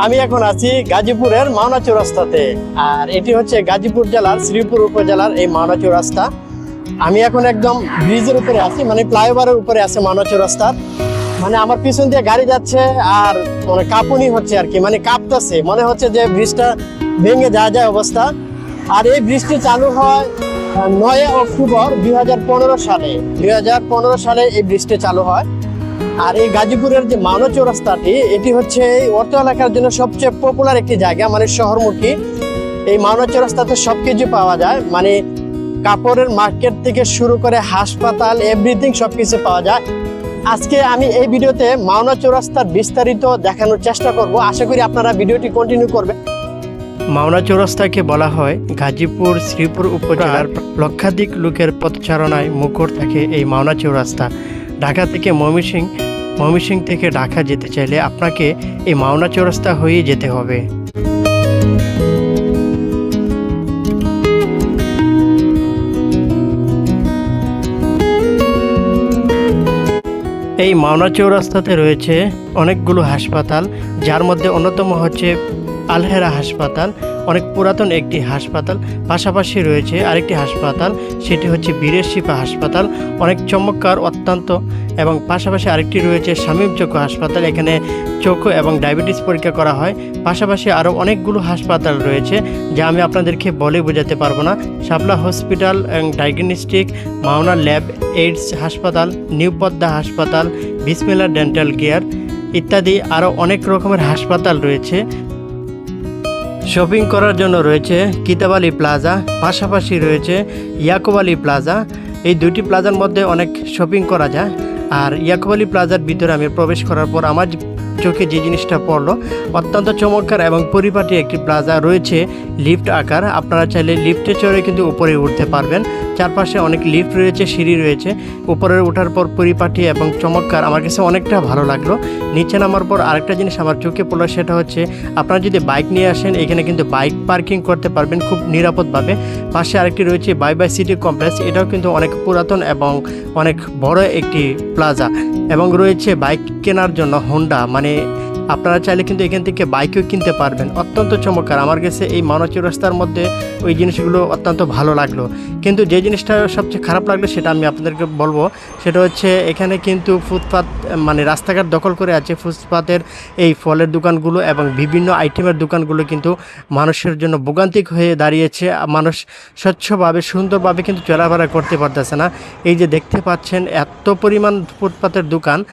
আমি এখন আছি গাজীপুরের মাওনা চৌরাস্তাতে আর এটি হচ্ছে গাজীপুর জেলার, শ্রীপুর উপজেলার এই মাওনা চৌরাস্তা আমি এখন একদম ব্রিজের উপরে আছি মানে ফ্লাইওভারের উপরে আছে মাওনা চৌরাস্তার মানে আমার পিছন দিয়ে গাড়ি যাচ্ছে আর মানে কাঁপুনি হচ্ছে আর কি মানে কাঁপতেছে। মনে হচ্ছে যে ব্রিজটা ভেঙে যায় যায় অবস্থা। আর এই ব্রিজটি চালু হয় নয় অক্টোবর দুই হাজার পনেরো সালে। দুই হাজার পনেরো সালে এই ব্রিজটি চালু হয়। আর এই গাজীপুরের যে মানব চৌরাস্তাটি এটি হচ্ছে এই অর্থ এলাকার জন্য সবচেয়ে পপুলার একটি জায়গা মানে শহরমুখী। এই মানব চৌরাস্তাতে সবকিছু পাওয়া যায় মানে কাপড়ের মার্কেট থেকে শুরু করে হাসপাতাল এভরিথিং সবকিছু পাওয়া যায়। আজকে আমি এই ভিডিওতে মাওনা চৌরাস্তার বিস্তারিত দেখানোর চেষ্টা করব। আশা করি আপনারা ভিডিওটি কন্টিনিউ করবেন। মাওনা চৌরাস্তাকে বলা হয় গাজীপুর শ্রীপুর উপজেলার লক্ষাধিক লোকের পথচারণায় মুখর থাকে এই মাওনা চৌরাস্তা ঢাকা থেকে ময়মনসিং ময়মনসিং থেকে ঢাকা যেতে চাইলে আপনাকে এই মাওনা চৌরাস্তা হয়ে যেতে হবে। এই মাওনা চৌরাস্তাতে রয়েছে অনেকগুলো হাসপাতাল, যার মধ্যে অন্যতম হচ্ছে আলহেরা হাসপাতাল। অনেক পুরাতন একটি হাসপাতাল। পাশাপাশি রয়েছে আরেকটি হাসপাতাল, সেটি হচ্ছে বীরের শিপা হাসপাতাল। অনেক চমৎকার, অত্যন্ত, এবং পাশাপাশি আরেকটি রয়েছে শামীম চক্ষু হাসপাতাল। এখানে চক্ষু এবং ডায়াবেটিস পরীক্ষা করা হয়। পাশাপাশি আরও অনেকগুলো হাসপাতাল রয়েছে, যা আমি আপনাদেরকে বলে বোঝাতে পারব না। শাপলা হসপিটাল এবং ডায়াগনস্টিক মাওনা ল্যাব এইডস হাসপাতাল, নিউ পদ্মা হাসপাতাল, বিসমিল্লা ডেন্টাল কেয়ার ইত্যাদি আরও অনেক রকমের হাসপাতাল রয়েছে। শপিং করার জন্য রয়েছে কিতাবালি প্লাজা পাশাপাশি রয়েছে ইয়াকুব আলী প্লাজা এই দুটি প্লাজার মধ্যে অনেক শপিং করা যায়। আর ইয়াকুব আলী প্লাজার ভিতরে আমি প্রবেশ করার পর আমার চোখে যে জিনিসটা পড়ল, অত্যন্ত চমৎকার এবং পরিপাটি একটি প্লাজা রয়েছে, লিফট আকার। আপনারা চাইলে লিফটে চড়ে কিন্তু উপরে উঠতে পারবেন। চারপাশে অনেক লিফট রয়েছে, সিঁড়ি রয়েছে। উপরে ওঠার পর পরিপাটি এবং চমৎকার। আমার কাছে অনেকটা ভালো লাগল। নিচে নামার পর আরেকটা জিনিস আমার চোখে পড়ল, সেটা হচ্ছে আপনারা যদি বাইক নিয়ে আসেন, এখানে কিন্তু বাইক পার্কিং করতে পারবেন খুব নিরাপদভাবে। পাশে আরেকটি রয়েছে বাই বাই সিটি কমপ্লেক্স এটাও কিন্তু অনেক পুরাতন এবং অনেক বড় একটি প্লাজা এবং রয়েছে বাইক কেনার জন্য হোন্ডা মানে আপনারা চাইলে কিন্তু এখান থেকে বাইকও কিনতে পারবেন। অত্যন্ত চমৎকার। আমার কাছে এই মানচি রাস্তার মধ্যে ওই জিনিসগুলো অত্যন্ত ভালো লাগল। কিন্তু যে জিনিসটা সবচেয়ে খারাপ লাগল, সেটা আমি আপনাদেরকে বলব, সেটা হচ্ছে এখানে কিন্তু ফুটপাত মানে রাস্তাঘাট দখল করে আছে ফুটপাতের এই ফলের দোকানগুলো এবং বিভিন্ন আইটেমের দোকানগুলো কিন্তু মানুষের জন্য ভোগান্তিক হয়ে দাঁড়িয়েছে। মানুষ স্বচ্ছভাবে, সুন্দরভাবে কিন্তু চলাফেরা করতে পারতেছে না। এই যে দেখতে পাচ্ছেন, এত পরিমাণ ফুটপাতের দোকান।